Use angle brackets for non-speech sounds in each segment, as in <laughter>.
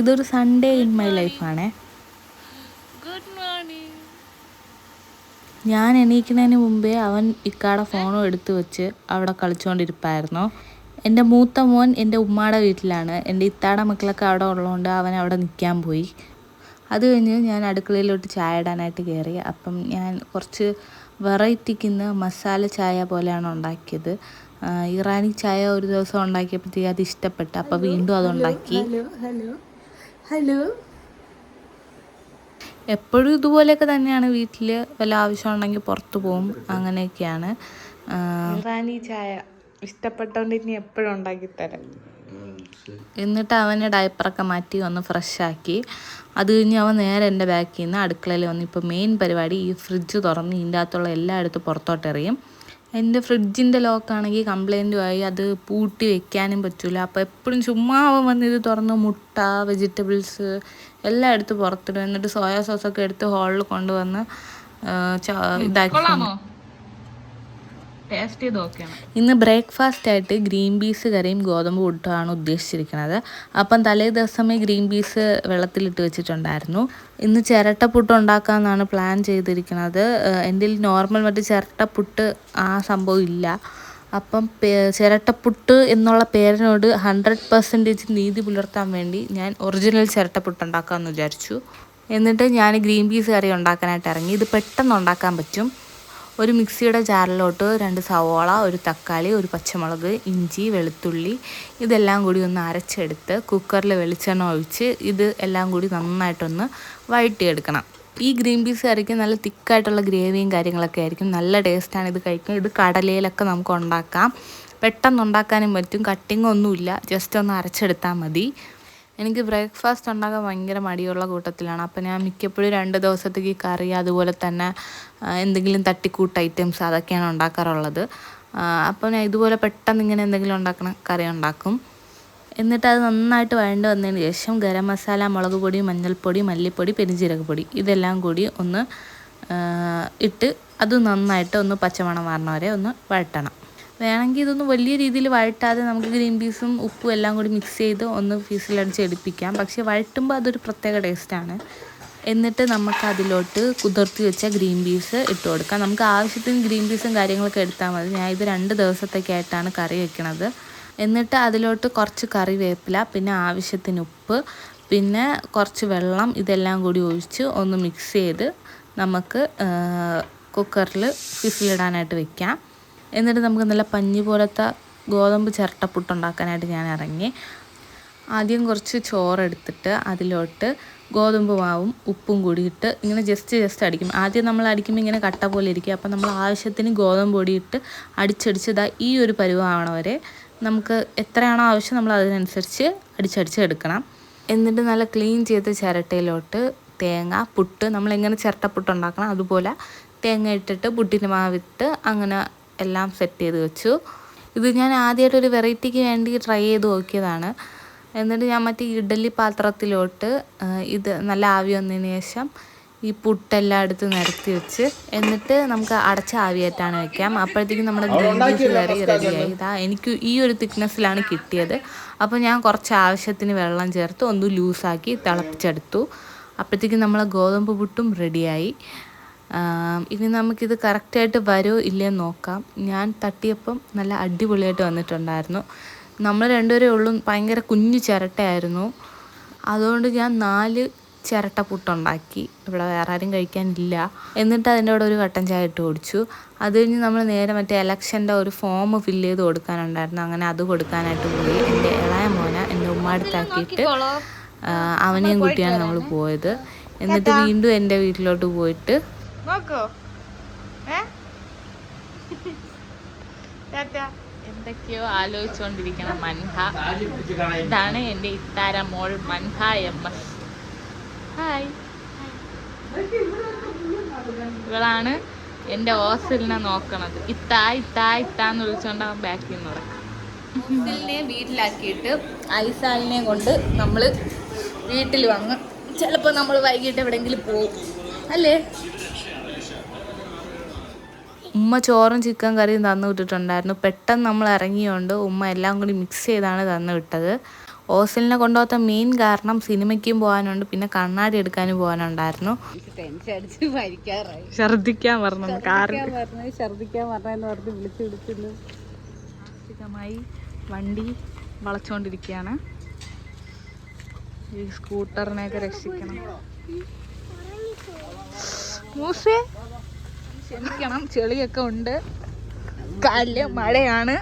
ഇതൊരു Sunday in my ലൈഫാണേ good morning ഞാൻ എണീക്കുന്നതിന് മുമ്പേ അവൻ ഇക്കാടെ ഫോണും എടുത്തു വെച്ച് അവിടെ കളിച്ചുകൊണ്ടിരിപ്പായിരുന്നു എന്റെ മൂത്ത മോൻ എന്റെ ഉമ്മാടെ വീട്ടിലാണ്. എന്റെ ഇത്താടെ മക്കളൊക്കെ അവിടെ ഉള്ളതുകൊണ്ട് അവൻ അവിടെ നിൽക്കാൻ പോയി. അത് കഴിഞ്ഞ് ഞാൻ അടുക്കളയിലോട്ട് ചായ ഇടാനായിട്ട് കയറി. അപ്പം ഞാൻ കുറച്ച് വെറൈറ്റിക്കുന്ന മസാല ചായ പോലെയാണ് ഉണ്ടാക്കിയത്. ഇറാനി ചായ ഒരു ദിവസം ഉണ്ടാക്കിയപ്പോഴത്തേക്ക് അത് ഇഷ്ടപ്പെട്ടു. അപ്പോൾ വീണ്ടും അത് ഉണ്ടാക്കി. ഹലോ ഹലോ എപ്പോഴും ഇതുപോലെയൊക്കെ തന്നെയാണ് വീട്ടിൽ വല്ല ആവശ്യം ഉണ്ടെങ്കിൽ പുറത്ത് പോകും. അങ്ങനെയൊക്കെയാണ്. റാണി ചായ. ഇഷ്ടപ്പെട്ടോണ്ട് ഇനി എപ്പോഴും ഉണ്ടാക്കി തരാം. എന്നിട്ട് അവന്റെ ഡയപ്പറൊക്കെ മാറ്റി ഒന്ന് ഫ്രഷ് ആക്കി. അത് കഴിഞ്ഞ് അവൻ നേരെ എന്റെ ബാക്കിൽ നിന്ന് അടുക്കളയിൽ വന്ന് ഇപ്പോൾ മെയിൻ പരിപാടി ഈ ഫ്രിഡ്ജ് തുറന്ന് ഇതിന്റെ അകത്തുള്ള എല്ലായിടത്തും പുറത്തോട്ട് എറിയും എന്റെ ഫ്രിഡ്ജിന്റെ ലോക്കാണെങ്കിൽ കംപ്ലൈന്റും ആയി അത് പൂട്ടി വെക്കാനും പറ്റില്ല അപ്പോൾ എപ്പോഴും ചുമ്മാ അവൻ വന്ന് ഇത് തുറന്ന് മുട്ട വെജിറ്റബിൾസ് എല്ലാം എടുത്ത് പുറത്തിടും. എന്നിട്ട് സോയാ സോസൊക്കെ എടുത്ത് ഹോളിൽ കൊണ്ടുവന്ന് ഇതാക്കി. ഇന്ന് ബ്രേക്ക്ഫാസ്റ്റ് ആയിട്ട് ഗ്രീൻ പീസ് കറിയും ഗോതമ്പ് പുട്ടുമാണ് ഉദ്ദേശിച്ചിരിക്കുന്നത്. അപ്പം തലേ ദിവസമേ ഗ്രീൻ പീസ് വെള്ളത്തിലിട്ട് വെച്ചിട്ടുണ്ടായിരുന്നു. ഇന്ന് ചിരട്ടപ്പുട്ട് ഉണ്ടാക്കാമെന്നാണ് പ്ലാൻ ചെയ്തിരിക്കുന്നത്. എന്റെ നോർമൽ മറ്റേ ചിരട്ടപ്പുട്ട് ആ സംഭവം ഇല്ല. അപ്പം ചിരട്ടപ്പുട്ട് എന്നുള്ള പേരിനോട് ഹൺഡ്രഡ് പെർസെന്റേജ് നീതി പുലർത്താൻ വേണ്ടി ഞാൻ ഒറിജിനൽ ചിരട്ടപ്പുട്ട് ഉണ്ടാക്കാമെന്ന് വിചാരിച്ചു. എന്നിട്ട് ഞാൻ ഗ്രീൻ പീസ് കറി ഉണ്ടാക്കാനായിട്ട് ഇറങ്ങി. ഇത് പെട്ടെന്ന് ഉണ്ടാക്കാൻ പറ്റും. ഒരു മിക്സിയുടെ ജാറിലോട്ട് രണ്ട് സവോള ഒരു തക്കാളി ഒരു പച്ചമുളക് ഇഞ്ചി വെളുത്തുള്ളി ഇതെല്ലാം കൂടി ഒന്ന് അരച്ചെടുത്ത് കുക്കറിൽ വെളിച്ചെണ്ണ ഒഴിച്ച് ഇത് എല്ലാം കൂടി നന്നായിട്ടൊന്ന് വഴറ്റിയെടുക്കണം. ഈ ഗ്രീൻ പീസ് കറിക്ക് നല്ല തിക്കായിട്ടുള്ള ഗ്രേവിയും കാര്യങ്ങളൊക്കെ ആയിരിക്കും. നല്ല ടേസ്റ്റാണ് ഇത് കഴിക്കുന്നത് ഇത് കടലയിലൊക്കെ നമുക്ക് ഉണ്ടാക്കാം. പെട്ടെന്ന് ഉണ്ടാക്കാനും പറ്റും. കട്ടിങ് ഒന്നുമില്ല ജസ്റ്റ് ഒന്ന് അരച്ചെടുത്താൽ മതി. എനിക്ക് ബ്രേക്ക്ഫാസ്റ്റ് ഉണ്ടാക്കാൻ ഭയങ്കര മടിയുള്ള കൂട്ടത്തിലാണ്. അപ്പോൾ ഞാൻ മിക്കപ്പോഴും രണ്ട് ദിവസത്തേക്ക് കറി അതുപോലെ തന്നെ എന്തെങ്കിലും തട്ടിക്കൂട്ട് ഐറ്റംസ് അതൊക്കെയാണ് ഉണ്ടാക്കാറുള്ളത്. അപ്പം ഞാൻ ഇതുപോലെ പെട്ടെന്ന് ഇങ്ങനെ എന്തെങ്കിലും ഉണ്ടാക്കണ കറി ഉണ്ടാക്കും. എന്നിട്ട് അത് നന്നായിട്ട് വഴണ്ട് വന്നതിന് ശേഷം ഗരം മസാല മുളക് പൊടി മഞ്ഞൾപ്പൊടി മല്ലിപ്പൊടി പെരിഞ്ചീരക പൊടി ഇതെല്ലാം കൂടി ഒന്ന് ഇട്ട് അത് നന്നായിട്ട് ഒന്ന് പച്ചമണം മാറണ വരെ ഒന്ന് വഴട്ടണം. വേണമെങ്കിൽ ഇതൊന്നും വലിയ രീതിയിൽ വഴട്ടാതെ നമുക്ക് ഗ്രീൻ പീസും ഉപ്പും എല്ലാം കൂടി മിക്സ് ചെയ്ത് ഒന്ന് ഫീസിലടിച്ച് എടുപ്പിക്കാം. പക്ഷേ വഴട്ടുമ്പോൾ അതൊരു പ്രത്യേക ടേസ്റ്റാണ് എന്നിട്ട് നമുക്ക് അതിലോട്ട് കുതിർത്തി വെച്ച ഗ്രീൻ പീസ് ഇട്ട് കൊടുക്കാം. നമുക്ക് ആവശ്യത്തിന് ഗ്രീൻ പീസും കാര്യങ്ങളൊക്കെ എടുത്താൽ മതി. ഞാൻ ഇത് രണ്ട് ദിവസത്തേക്കായിട്ടാണ് കറി വെക്കണത്. എന്നിട്ട് അതിലോട്ട് കുറച്ച് കറിവേപ്പില പിന്നെ ആവശ്യത്തിന് ഉപ്പ് പിന്നെ കുറച്ച് വെള്ളം ഇതെല്ലാം കൂടി ഒഴിച്ച് ഒന്ന് മിക്സ് ചെയ്ത് നമുക്ക് കുക്കറിൽ ഫിസിലിടാനായിട്ട് വെക്കാം. എന്നിട്ട് നമുക്ക് നല്ല പഞ്ഞി പോലത്തെ ഗോതമ്പ് ചിരട്ടപ്പുട്ട് ഉണ്ടാക്കാനായിട്ട് ഞാൻ ഇറങ്ങി. ആദ്യം കുറച്ച് ചോറെടുത്തിട്ട് അതിലോട്ട് ഗോതമ്പ് മാവും ഉപ്പും കൂടി ഇട്ട് ഇങ്ങനെ ജസ്റ്റ് ജസ്റ്റ് അടിക്കും. ആദ്യം നമ്മൾ അടിക്കുമ്പോൾ ഇങ്ങനെ കട്ട പോലെ ഇരിക്കും. അപ്പം നമ്മൾ ആവശ്യത്തിന് ഗോതമ്പ് പൊടിയിട്ട് ഇട്ട് അടിച്ചടിച്ച് ഈ ഒരു പരുവാവണ വരെ നമുക്ക് എത്രയാണോ ആവശ്യം നമ്മൾ അതിനനുസരിച്ച് അടിച്ചടിച്ച് എടുക്കണം. എന്നിട്ട് നല്ല ക്ലീൻ ചെയ്ത ചിരട്ടയിലോട്ട് തേങ്ങ പുട്ട് നമ്മൾ എങ്ങനെ ചിരട്ടപ്പുട്ട് ഉണ്ടാക്കണം അതുപോലെ തേങ്ങ ഇട്ടിട്ട് പുട്ടിന്റെ മാവിട്ട് അങ്ങനെ എല്ലാം സെറ്റ് ചെയ്ത് വെച്ചു. ഇത് ഞാൻ ആദ്യമായിട്ട് ഒരു വെറൈറ്റിക്ക് വേണ്ടി ട്രൈ ചെയ്ത് നോക്കിയതാണ്. എന്നിട്ട് ഞാൻ മറ്റേ ഇഡലി പാത്രത്തിലോട്ട് ഇത് നല്ല ആവി വന്നതിന് ശേഷം ഈ പുട്ടെല്ലാം എടുത്ത് നിരത്തി വെച്ച് എന്നിട്ട് നമുക്ക് അടച്ച ആവിയായിട്ടാണ് വെക്കാം. അപ്പോഴത്തേക്കും നമ്മുടെ ഗ്രീൻ പീസ് കറി റെഡിയായി ഇതാ എനിക്ക് ഈ ഒരു തിക്നെസ്സിലാണ് കിട്ടിയത്. അപ്പോൾ ഞാൻ കുറച്ച് ആവശ്യത്തിന് വെള്ളം ചേർത്ത് ഒന്ന് ലൂസാക്കി തിളപ്പിച്ചെടുത്തു. അപ്പോഴത്തേക്കും നമ്മളെ ഗോതമ്പ് പുട്ടും റെഡിയായി ഇനി നമുക്കിത് കറക്റ്റായിട്ട് വരുമോ ഇല്ലയോ നോക്കാം. ഞാൻ തട്ടിയപ്പം നല്ല അടിപൊളിയായിട്ട് വന്നിട്ടുണ്ടായിരുന്നു. നമ്മൾ രണ്ടുപേരേ ഉള്ളൂ ഭയങ്കര കുഞ്ഞു ചിരട്ടയായിരുന്നു. അതുകൊണ്ട് ഞാൻ നാല് ചിരട്ട പുട്ടുണ്ടാക്കി. ഇവിടെ വേറെ ആരും കഴിക്കാനില്ല. എന്നിട്ട് അതിന്റെ കൂടെ ഒരു കട്ടൻ ചായ ഇട്ട് കുടിച്ചു. അത് കഴിഞ്ഞ് നമ്മൾ നേരെ മറ്റേ എലക്ഷന്റെ ഒരു ഫോം ഫില്ല് ചെയ്ത് കൊടുക്കാനുണ്ടായിരുന്നു. അങ്ങനെ അത് കൊടുക്കാനായിട്ട് പോയി. എന്റെ ഇളയ മോന എന്റെ ഉമ്മാടുത്താക്കിയിട്ട് അവനെയും കുട്ടിയാണ് നമ്മൾ പോയത്. എന്നിട്ട് വീണ്ടും എന്റെ വീട്ടിലോട്ട് പോയിട്ട് നോക്കോ. ഏ? എന്തൊക്കെയോ ആലോചിച്ചുകൊണ്ടിരിക്കണം മൻഹ. ഇതാണ് എന്റെ ഇത്താര മോൾ മൻഹ എം എസ്. ഹായ് ഇവളാണ് എന്റെ ഹോസ്റ്റലിനെ നോക്കണത്. ഇത്താ ഇത്താ ഇത്താന്ന് വിളിച്ചോണ്ട് അവൻ ബാക്കിൽ നിന്ന് നടക്കും. വീട്ടിലാക്കിയിട്ട് ഐസാലിനെ കൊണ്ട് നമ്മൾ വീട്ടിൽ വന്ന് ചിലപ്പോൾ നമ്മൾ വൈകിട്ട് എവിടെങ്കിലും പോകും അല്ലേ? ഉമ്മ ചോറും ചിക്കൻ കറിയും തന്നു വിട്ടിട്ടുണ്ടായിരുന്നു. പെട്ടെന്ന് നമ്മൾ ഇറങ്ങിയോണ്ട് ഉമ്മ എല്ലാം കൂടി മിക്സ് ചെയ്താണ് തന്നു വിട്ടത്. ഹോസ്റ്റലിനെ കൊണ്ടുപോകാത്ത മെയിൻ കാരണം സിനിമയ്ക്കും പോകാനുണ്ട് പിന്നെ കണ്ണാടി എടുക്കാനും പോകാനുണ്ടായിരുന്നു. ഛർദിക്കാൻ പറഞ്ഞു ഛർദിക്കാൻ പറഞ്ഞെന്ന് പറഞ്ഞ് വിളിച്ചു വിളിക്കുന്നു മാനസികമായി വണ്ടി വളച്ചുകൊണ്ടിരിക്കുകയാണ് ഈ സ്കൂട്ടറിനെയൊക്കെ രക്ഷിക്കണം. മൂസേ ക്ഷമിക്കണം ചെളിയൊക്കെ ഉണ്ട്. കാലിൽ മഴയാണ്.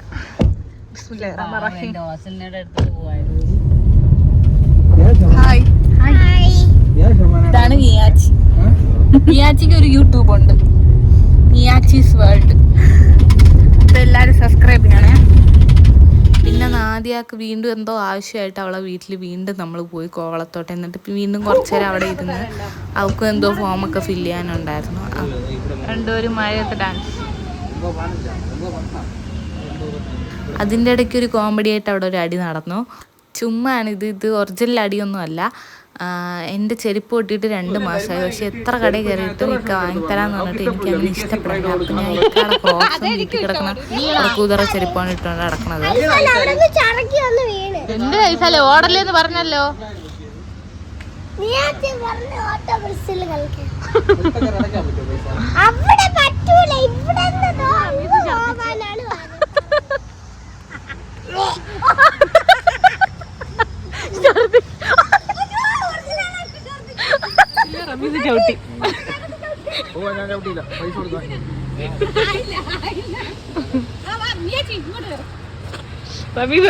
ഹായ് ഇതാണ് നിയാച്ചി നിയാച്ചിക്ക് ഒരു യൂട്യൂബ് ഉണ്ട്. മിയാച്ചീസ് വേൾഡ്. എല്ലാരും സബ്സ്ക്രൈബ് ചെയ്യണേ. പിന്നെ നാദിയാക്ക് വീണ്ടും എന്തോ ആവശ്യമായിട്ട് അവളെ വീട്ടിൽ വീണ്ടും നമ്മൾ പോയി കോവളത്തോട്ടെ. എന്നിട്ട് വീണ്ടും കുറച്ച് നേരം അവിടെ ഇരുന്ന് അവൾക്കും എന്തോ ഫോമൊക്കെ ഫില്ല് ചെയ്യാനുണ്ടായിരുന്നു. രണ്ടുപേരും മഴയത്ത് ഡാൻസ് അതിന്റെ ഇടയ്ക്ക് ഒരു കോമഡി ആയിട്ട് അവിടെ ഒരു അടി നടന്നു. ചുമ്മാണ് ഇത് ഇത് ഒറിജിനൽ അടിയൊന്നും അല്ല എന്റെ ചെരുപ്പ് പൊട്ടിയിട്ട് രണ്ട് മാസമായി. പക്ഷെ എത്ര കടയിൽ കയറിയിട്ടും ഇക്ക വാങ്ങിത്തരാന്ന് പറഞ്ഞിട്ട് എനിക്ക് അങ്ങനെ ഇഷ്ടപ്പെടില്ല അപ്പം ഞാൻ ഇക്കാടെ ക്രോക്സും വീട്ടിൽ കിടക്കുന്ന കൂതറ ചെരുപ്പാണ് ഇട്ടുകൊണ്ട് പൈസല്ലേ ഓടല്ലേന്ന് പറഞ്ഞല്ലോ. അവിടെ പറ്റൂല. ഇവിടെ നിന്ന് പോവാനാണ് റമീസ് ചവിട്ടി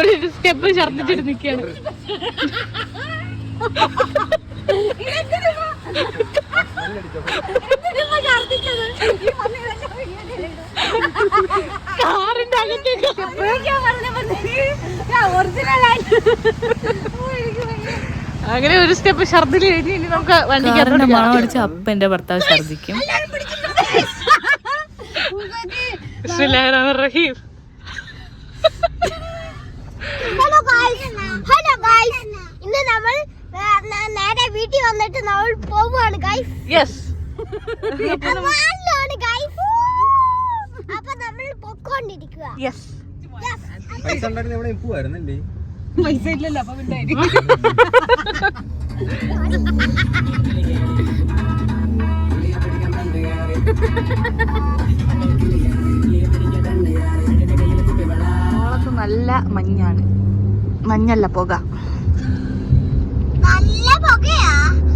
ഒരു സ്റ്റെപ്പ് ഛർദിച്ചിട്ട് നിൽക്കുകയാണ് കാറിന്റെ അകത്തേക്ക്. അങ്ങനെ ഒരു സ്റ്റെപ്പ് ഛർദിൽ കഴിഞ്ഞ് ഇനി നമുക്ക് വണ്ടിക്ക് മണം അടിച്ച് അപ്പ എന്റെ ഭർത്താവ് ഛർദ്ദിക്കും. Rahim hello guys hello guys ഇന്ന് നമ്മൾ നേരെ വീട്ടിൽ വന്നിട്ട് നമ്മൾ പോവുകയാണ് ഗായ്സ് യെസ് വാനിലാണ് ഗായ്സ് അപ്പൊ നമ്മൾ പൊക്കോണ്ടിരിക്കുക യെസ് പൈസ ഉണ്ടായിരുന്ന എവിടെ പോവായിരുന്നല്ലേ? പൈസ ഇല്ലല്ലോ അപ്പൊ പിന്നെ ഓളത്ത് <laughs> <laughs> നല്ല മഞ്ഞാണ്. മഞ്ഞല്ല പുക.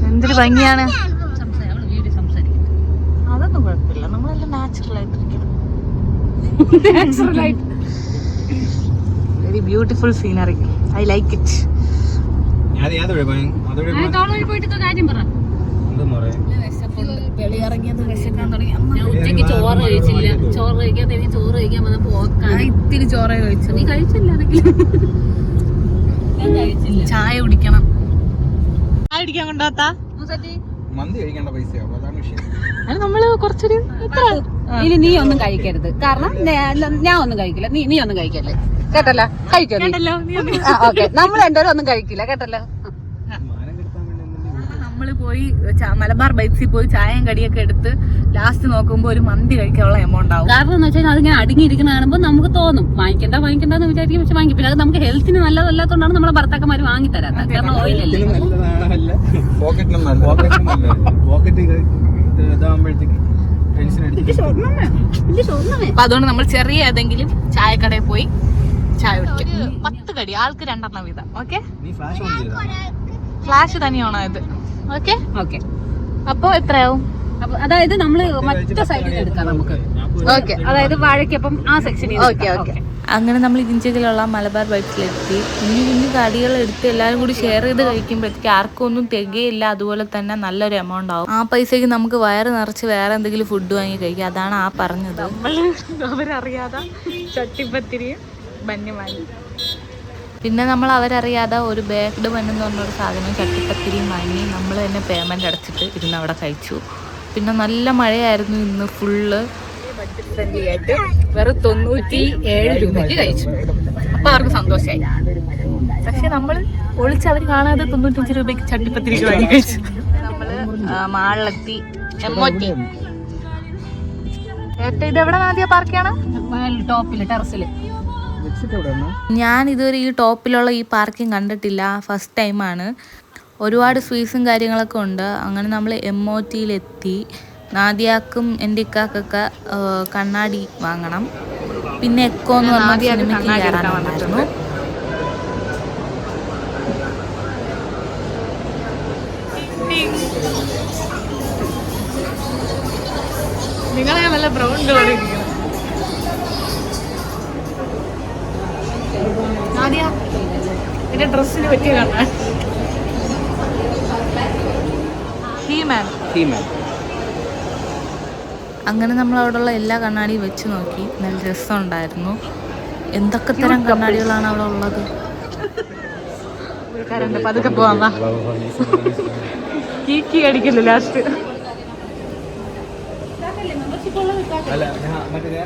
എന്തൊരു ഭംഗിയാണ്. വീട് സംസാരിക്കും അതൊന്നും കുഴപ്പമില്ല. നമ്മളെല്ലാം natural ആയിട്ടിരിക്കണം very beautiful scenery I like it അത് ഏതൊഴി അതൊഴി തോളി പോയിട്ട് കാര്യം പറ. എന്തെന്ന് പറയാ. വെളിയിറങ്ങിയത് വിശക്കാൻ തുടങ്ങി ഞാൻ ഉച്ചയ്ക്ക് ചോറ് കഴിച്ചില്ല. ചോറ് കഴിക്കാതെ എനിക്ക് ചോറ് കഴിക്കാൻ വന്ന പോക്കാണ് ഇത്തിരി ചോറേ കഴിച്ചു. നീ കഴിച്ചില്ല ഞാൻ കഴിച്ചില്ല. ചായ കുടിക്കണം. ചായ കുടിക്കാൻ കൊണ്ടാത്ത മന്തി കഴിക്കേണ്ട പൈസയാ? അതാണ് വിഷയം. അത് നമ്മൾ കുറച്ചൊരു ഇനി നീ ഒന്നും കഴിക്കരുത്. കാരണം ഞാൻ ഒന്നും കഴിക്കില്ല. നീ നീ ഒന്നും കഴിക്കല്ലേ. കേട്ടല്ലോ? കഴിക്കല്ലോ ഓക്കെ. നമ്മൾ രണ്ടുപേരും ഒന്നും കഴിക്കില്ല. കേട്ടല്ലോ? നമ്മൾ പോയി മലബാർ ബൈക്സിൽ പോയി ചായയും കടിയൊക്കെ എടുത്ത് ലാസ്റ്റ് നോക്കുമ്പോൾ ഒരു മന്തി കഴിക്കാനുള്ള എമൗണ്ട് ആവും. കാരണം എന്ന് വെച്ചാൽ അതിങ്ങനെ അടുങ്ങിയിരിക്കുന്ന കാണുമ്പോൾ നമുക്ക് തോന്നും വാങ്ങിക്കണ്ട വാങ്ങിക്കണ്ടെന്ന് വിചാരിക്കും പക്ഷെ വാങ്ങിക്കും. പിന്നെ അത് നമുക്ക് ഹെൽത്തിന് നല്ലതല്ലാത്തതുകൊണ്ടാണ് നമ്മളെ ഭർത്താക്കന്മാർ വാങ്ങി തരാത്തത്. കാരണം ഓയിലല്ലേ അപ്പൊ അതുകൊണ്ട് നമ്മൾ ചെറിയ ഏതെങ്കിലും ചായക്കടയിൽ പോയി ചായ കുടിക്കും. പത്ത് കടി ആൾക്ക് രണ്ടെണ്ണം വീതം. ഓക്കെ? നീ ഫ്ലാഷ് തന്നെയാണോ ഇത്? ഓക്കെ. ഓക്കെ. അപ്പൊ എത്രയാവും? അപ്പൊ അതായത് നമ്മൾ മറ്റേ സൈഡിൽ എടുക്കാം നമുക്ക്. ഓക്കെ. അതായത് വാഴക്കപ്പം ആ സെക്ഷനിൽ ഓക്കെ ഓക്കെ. അങ്ങനെ നമ്മൾ ഇഞ്ചിലുള്ള മലബാർ ബൈക്സിലെത്തി കുഞ്ഞു കുഞ്ഞു കടികൾ എടുത്ത് എല്ലാവരും കൂടി ഷെയർ ചെയ്ത് കഴിക്കുമ്പോഴത്തേക്ക് ആർക്കും ഒന്നും തികയില്ല. അതുപോലെ തന്നെ നല്ലൊരു എമൗണ്ട് ആവും. ആ പൈസയ്ക്ക് നമുക്ക് വയറ് നിറച്ച് വേറെ എന്തെങ്കിലും ഫുഡ് വാങ്ങി കഴിക്കാം. അതാണ് ആ പറഞ്ഞത്. നമ്മൾ അവരറിയാതെ ചട്ടിപ്പത്തിരിയും പിന്നെ നമ്മൾ അവരറിയാതെ ഒരു ബേക്ക്ഡ് ബൻ എന്ന് പറഞ്ഞൊരു സാധനം ചട്ടിപ്പത്തിരിയും വാങ്ങി നമ്മൾ തന്നെ പേയ്മെന്റ് അടച്ചിട്ട് ഇരുന്ന് അവിടെ കഴിച്ചു. പിന്നെ നല്ല മഴയായിരുന്നു ഇന്ന് ഫുള്ള് ബഡ്ജറ്റ് ആയിട്ട് വെറും തൊണ്ണൂറ്റി ഏഴ് രൂപയ്ക്ക് കഴിച്ചു. അപ്പം അവർക്ക് സന്തോഷമായി പക്ഷെ നമ്മൾ ഒളിച്ച് അവർ കാണാതെ തൊണ്ണൂറ്റഞ്ച് രൂപയ്ക്ക് ചട്ടിപ്പത്തിരി വാങ്ങി കഴിച്ചു. നമ്മൾ മാളത്തി എമ്മോറ്റി ഏറ്റവും ഇത് എവിടെ നാദിയ പാർക്കാണ് ടോപ്പിൽ എവിടെയാണ് ഞാൻ ഇതുവരെ ഈ ടോപ്പിലുള്ള ഈ പാർക്കിംഗ് കണ്ടിട്ടില്ല. ഫസ്റ്റ് ടൈമാണ് ഒരുപാട് സ്വീറ്റ്സും കാര്യങ്ങളൊക്കെ ഉണ്ട്. അങ്ങനെ നമ്മൾ എം ഒ ടിയിലെത്തി നാദിയാക്കും എന്റെ ഇക്കാക്കൊക്കെ കണ്ണാടി വാങ്ങണം. പിന്നെ എക്കോ എന്ന് പറഞ്ഞ സിനിമയ്ക്ക് കയറാനുണ്ടായിരുന്നു. നിങ്ങളെ നല്ല ബ്രൗൺ കളർ എന്റെ ഡ്രസ്സിന് പറ്റിയ ടീമാൻ അങ്ങനെ നമ്മൾ അവിടെയുള്ള എല്ലാ കണ്ണാടിയും വെച്ച് നോക്കി. നല്ല രസമുണ്ടായിരുന്നു. എന്തൊക്കെ തരം കണ്ണാടികളാണ് അവിടെ ഉള്ളത്? പതുക്കെ പോവാൻ വാ. കീക്കി അടിക്കില്ല ലാസ്റ്റ് അല്ല ഞാൻ മറ്റേ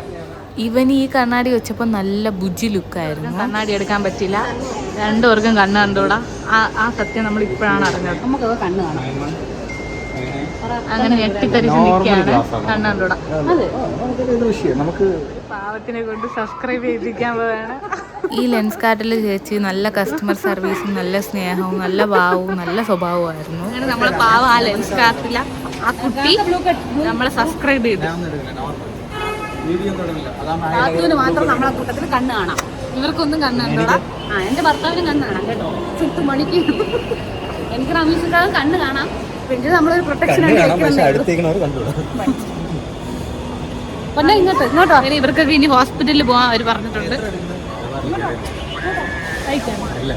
ഇവൻ ഈ കണ്ണാടി വെച്ചപ്പോൾ നല്ല ബുജി ലുക്കായിരുന്നു. കണ്ണാടി എടുക്കാൻ പറ്റില്ല രണ്ടുപേർക്കും കണ്ണ് കണ്ടൂടാ. ആ സത്യം നമ്മൾ ഇപ്പോഴാണ് അറിഞ്ഞത്. നമുക്ക് കണ്ണ് കാണാം. അങ്ങനെ ഞെട്ടിത്തരിച്ച് നിൽക്കുകയാണ്. കണ്ണ് കണ്ടൂടാ. അതെ, നമുക്കൊരു ഇത് വിഷയം. നമുക്ക് പാവത്തിനെ കൊണ്ട് സബ്സ്ക്രൈബ് ചെയ്തിരിക്കാൻ പോവാണ്. ഈ ലെൻസ് കാർട്ടിൽ ചേച്ചി നല്ല കസ്റ്റമർ സർവീസും നല്ല സ്നേഹവും നല്ല ഭാവവും നല്ല സ്വഭാവമായിരുന്നു അങ്ങനെ നമ്മളെ പാവ ആ ലെൻസ് കാർട്ടില്ല ആ കുട്ടി നമ്മളെ സബ്സ്ക്രൈബ് ചെയ്തു. ബാത്തുവിന് മാത്രം നമ്മളെ കൂട്ടത്തിൽ കണ്ണ് കാണാം. ഇവർക്കൊന്നും കണ്ണ് കണ്ടോടാ ആ എന്റെ ഭർത്താവിനും കണ്ണ് കാണാം കേട്ടോ. ചുട്ടു മണിക്ക് എനിക്ക് റമീഷിന്റെ കണ്ണ് കാണാം. പിന്നെ നമ്മളൊരു പ്രൊട്ടക്ഷൻ പിന്നെ ഇങ്ങോട്ട് ഇങ്ങോട്ടോ? അങ്ങനെ ഇവർക്കൊക്കെ ഇനി ഹോസ്പിറ്റലിൽ പോകാൻ അവർ പറഞ്ഞിട്ടുണ്ട്. ഇല്ല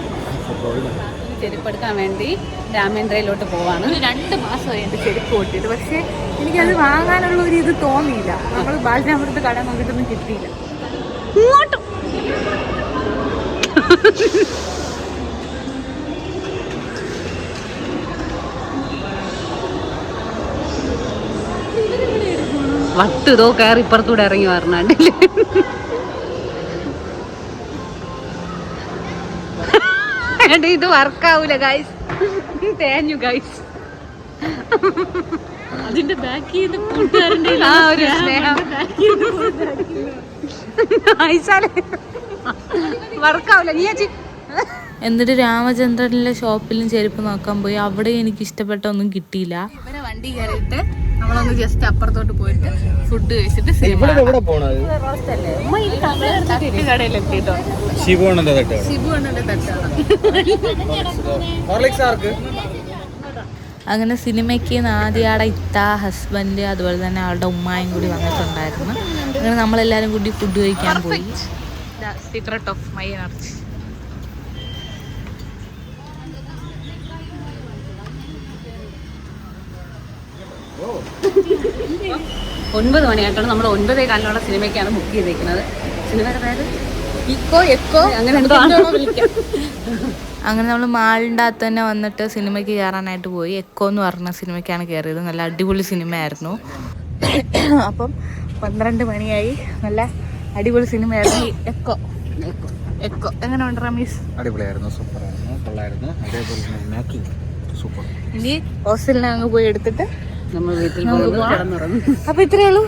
ചെരുപ്പെടുക്കാൻ വേണ്ടി രാമേന്ദ്രയിലോട്ട് പോവാണ്. രണ്ട് മാസമായി എന്റെ ചെരുപ്പ് പൊട്ടിയിട്ട്. പക്ഷേ എനിക്കത് വാങ്ങാനുള്ള ഒരു ഇത് തോന്നിയില്ല. നമ്മൾ ബാലരാമൃത്ത് കട നോക്കിയിട്ടൊന്നും കിട്ടിയില്ല. ഇങ്ങോട്ടും. വട്ട് ഇതോ കയറി ഇപ്പുറത്തൂടെ ഇറങ്ങി വരണണ്ടില്ലേ ഇത് വർക്കാവൂല ഗൈസ് തേഞ്ഞു ഗൈസ് അതിന്റെ ബാക്കിൽ ആ ഒരു സ്നേഹം. വർക്കാവൂല നീ ചേച്ചി. എന്നിട്ട് രാമചന്ദ്രനിലെ ഷോപ്പിലും ചെരുപ്പ് നോക്കാൻ പോയി. അവിടെ എനിക്ക് ഇഷ്ടപ്പെട്ട ഒന്നും കിട്ടിയില്ല. ഇവരെ വണ്ടി കയറിയിട്ട് നമ്മളൊന്ന് ജസ്റ്റ് അപ്പുറത്തോട്ട് പോയിട്ട് ഫുഡ് കഴിച്ചിട്ട് കടയിലെത്തിട്ടോ തട്ടാണ് ആർക്ക്? അങ്ങനെ സിനിമയ്ക്ക് നാദിയാടെ ഇത്ത ഹസ്ബൻഡ് അതുപോലെ തന്നെ അവളുടെ ഉമ്മായും കൂടി വന്നിട്ടുണ്ടായിരുന്നു. അങ്ങനെ നമ്മളെല്ലാവരും കൂടി ഫുഡ് കഴിക്കാൻ പോയി. സീക്രട്ട് ഓഫ് മൈ എനർജി ഒൻപത് മണിയായിട്ടാണ് നമ്മൾ ഒൻപതേ കാലിനുള്ള സിനിമയ്ക്കാണ് ബുക്ക് ചെയ്തേക്കുന്നത്. സിനിമയുടെ പേര് ഇക്കോ എക്കോ അങ്ങനെ. അങ്ങനെ നമ്മൾ മാളിന്റകത്ത് തന്നെ വന്നിട്ട് സിനിമയ്ക്ക് കയറാനായിട്ട് പോയി. എക്കോ എന്ന് പറഞ്ഞ സിനിമയ്ക്കാണ് കയറിയത്. നല്ല അടിപൊളി സിനിമയായിരുന്നു. അപ്പം പന്ത്രണ്ട് മണിയായി. നല്ല അടിപൊളി സിനിമയായിരുന്നു. എക്കോ. എക്കോ. എങ്ങനെ ഉണ്ട് റമീസ്? അടിപൊളിയായിരുന്നു. സൂപ്പർ ആയിരുന്നു കൊള്ളായിരുന്നു അതേപോലെ സൂപ്പർ. ഇനി ഹോസ്റ്റലിനെ അങ്ങ് പോയി എടുത്തിട്ട് നമ്മൾ വീട്ടിൽ അപ്പൊ ഇത്രയേ ഉള്ളൂ.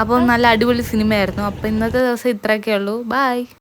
അപ്പോൾ നല്ല അടിപൊളി സിനിമയായിരുന്നു. അപ്പോൾ ഇന്നത്തെ ദിവസം ഇത്രയൊക്കെ ഉള്ളൂ. ബായ്